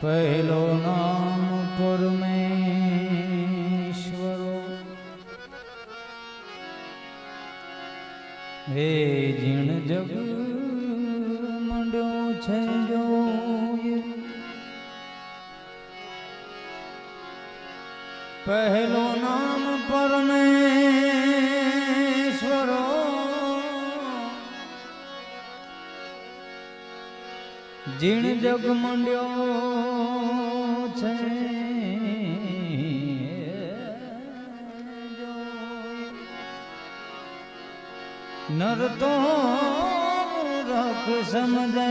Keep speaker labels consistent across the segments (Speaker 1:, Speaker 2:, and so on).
Speaker 1: પહેલો નામ છે પહેલો નામ પરમેશ્વરો જીણ જગ મંડ્યો છે જોય. નર समझे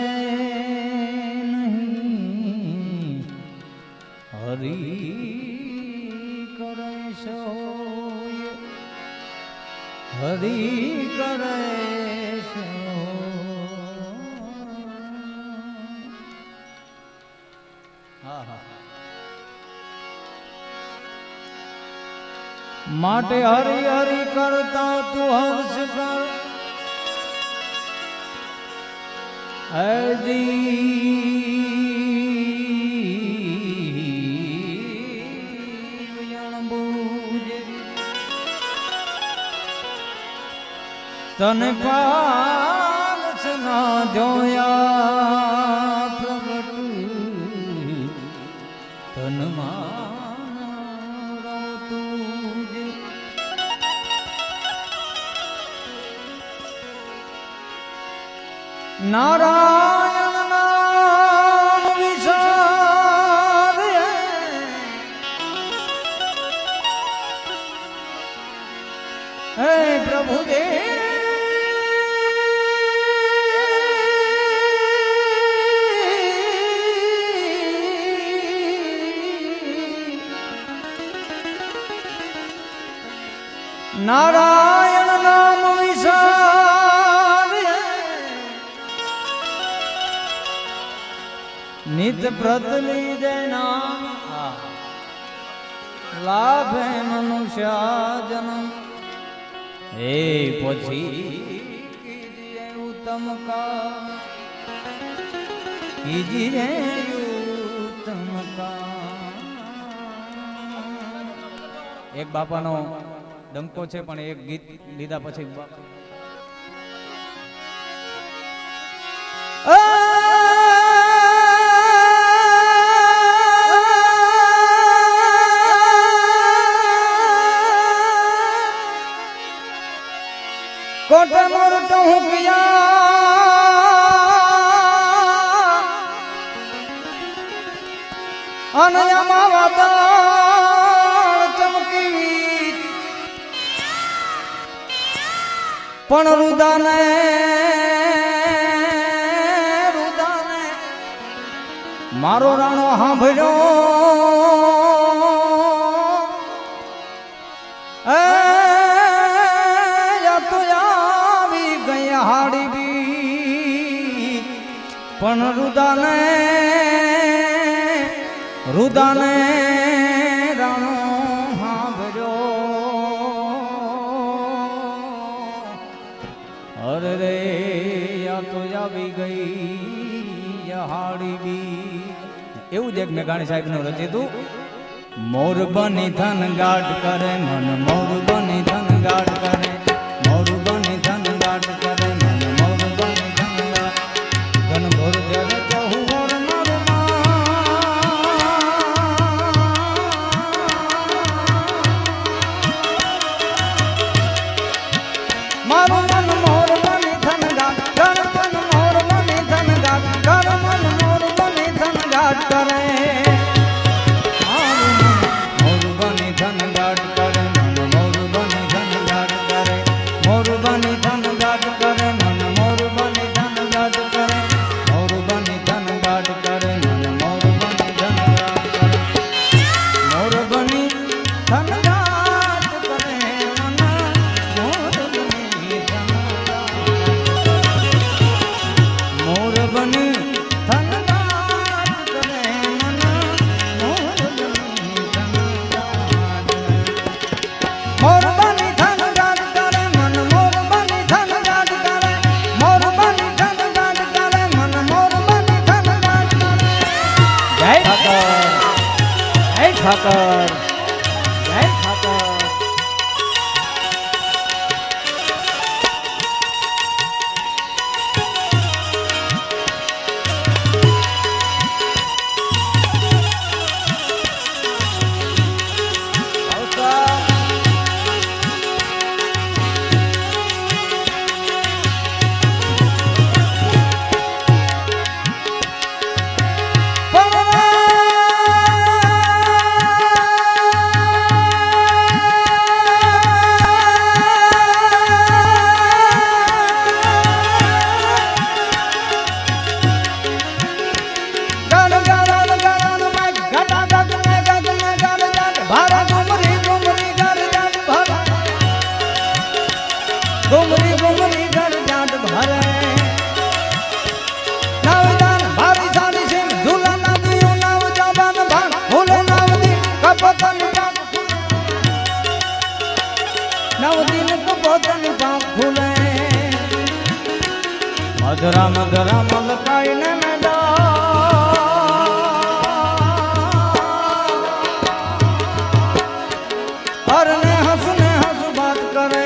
Speaker 1: હરી કરે કરે માટે હરી હરી કરતા તું હર્ષ તને પાલ સના જોયા પ્રગટ. તન મારો નિત લીજે નામ. લાભે મનુષ્ય જન્મ. એ પછી ઉત્તમ કા કીજીએ ઉત્તમ કા એક બાપાનો ડંકો છે, પણ એક ગીત લીધા પછી બાપા કોટ મોર ટુંકિયા અનયમા વાદળ ચમકી. પણ રુદાને રુદાને મારો રાણો સાંભળ્યો પણ રુદાને રુદાને રાણો હાભરો અરે રે તો આવી ગઈ હાડી બી. એવું જ એક મેઘાણી સાહેબનું રચિતું મોર બની ધન ગાઢ કરે મન, મોર બની ધન ગાઢ કરે ગરમ ગરમ લખાઈને અરને હસને હસ વાત કરે.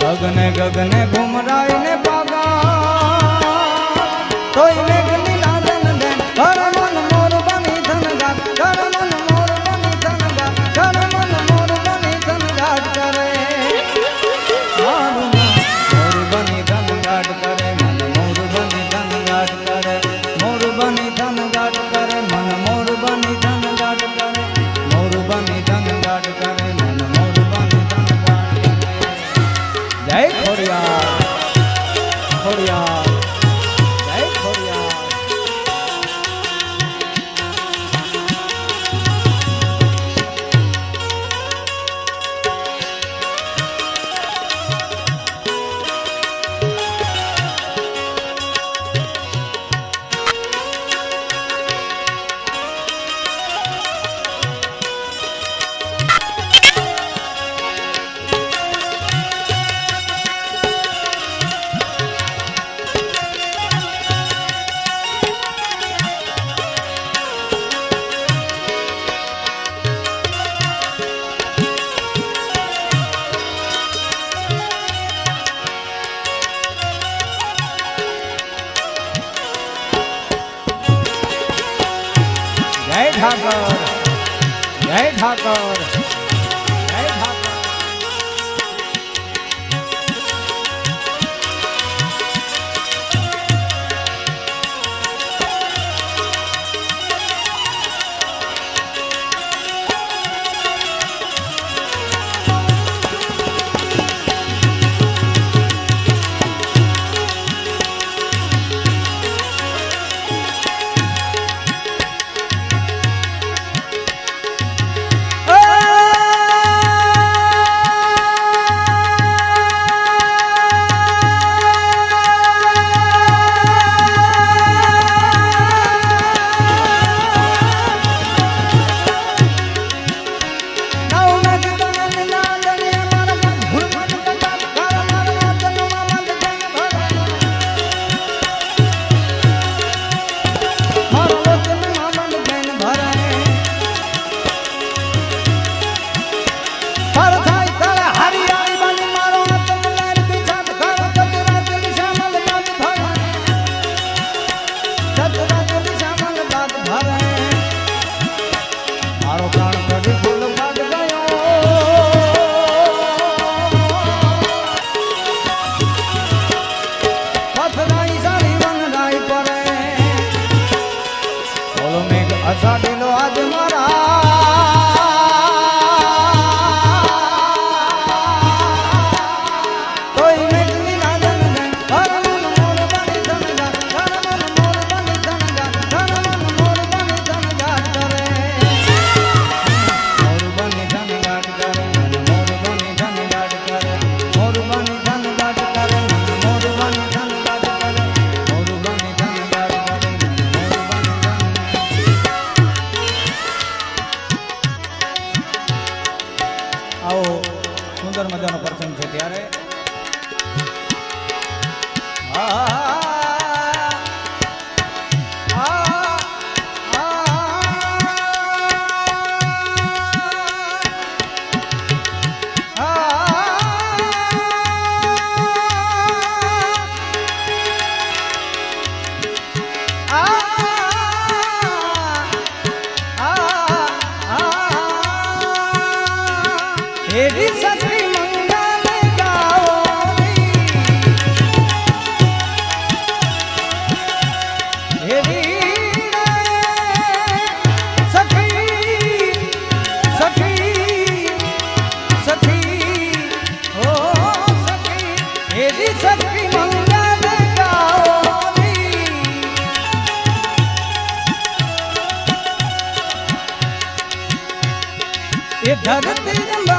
Speaker 1: ગગને ગગને ઘુમરાઈને જય ખોડિયા ખોડિયા એ ધરતી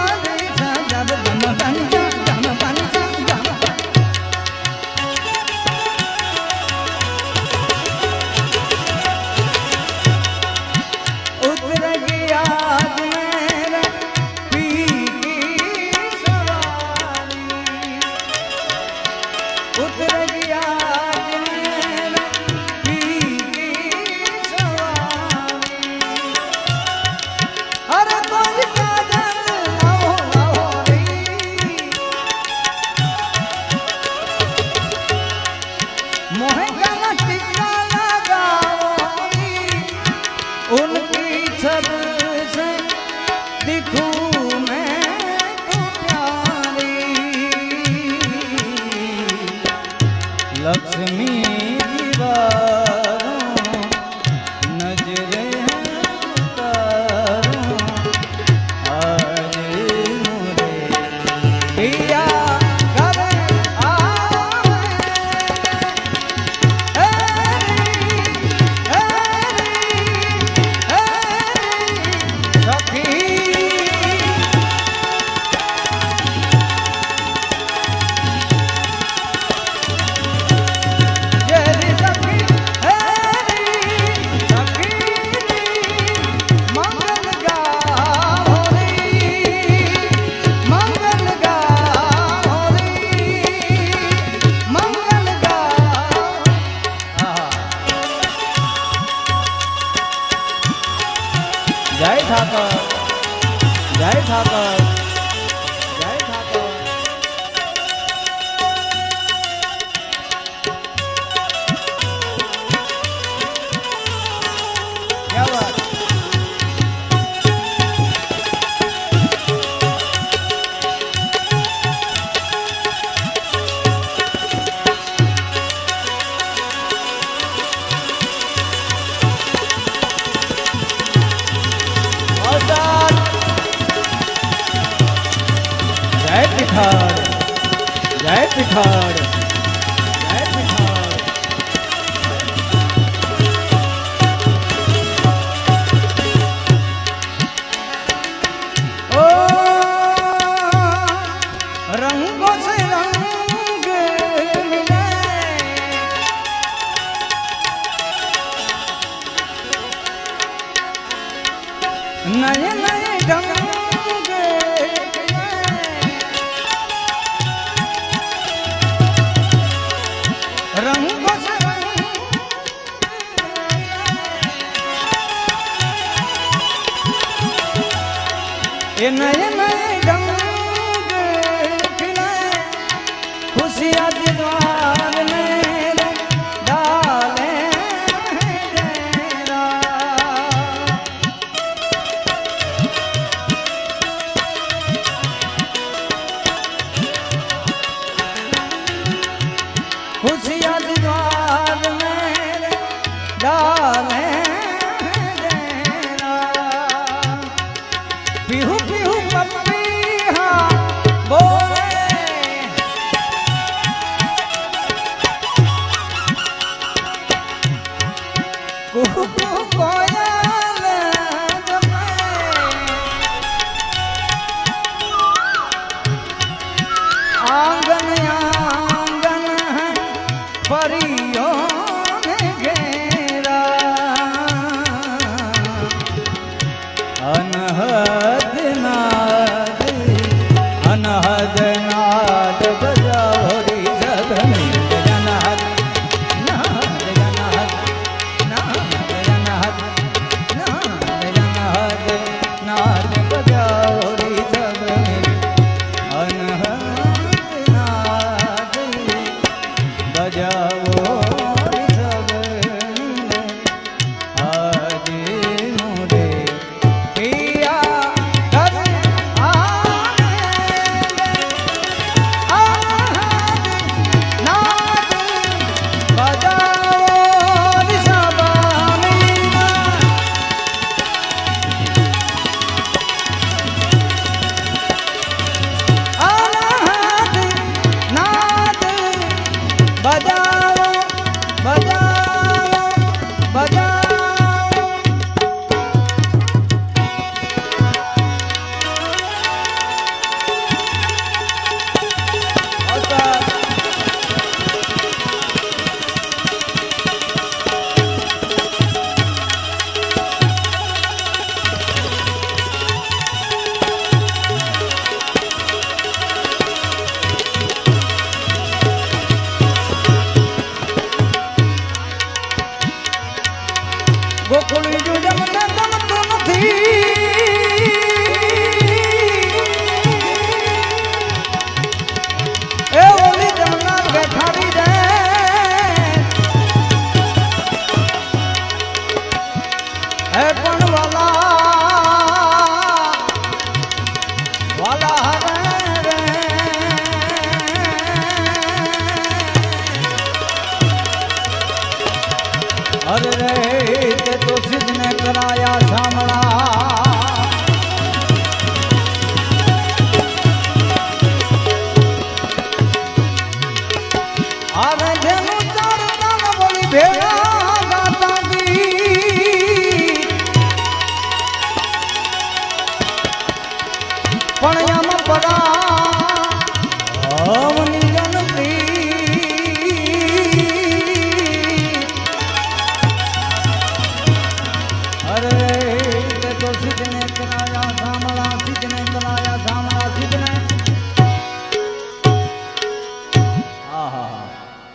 Speaker 1: top of. પીઠાડ જય પીઠાડ જય પીઠાડ નહીં என்ன
Speaker 2: என்ன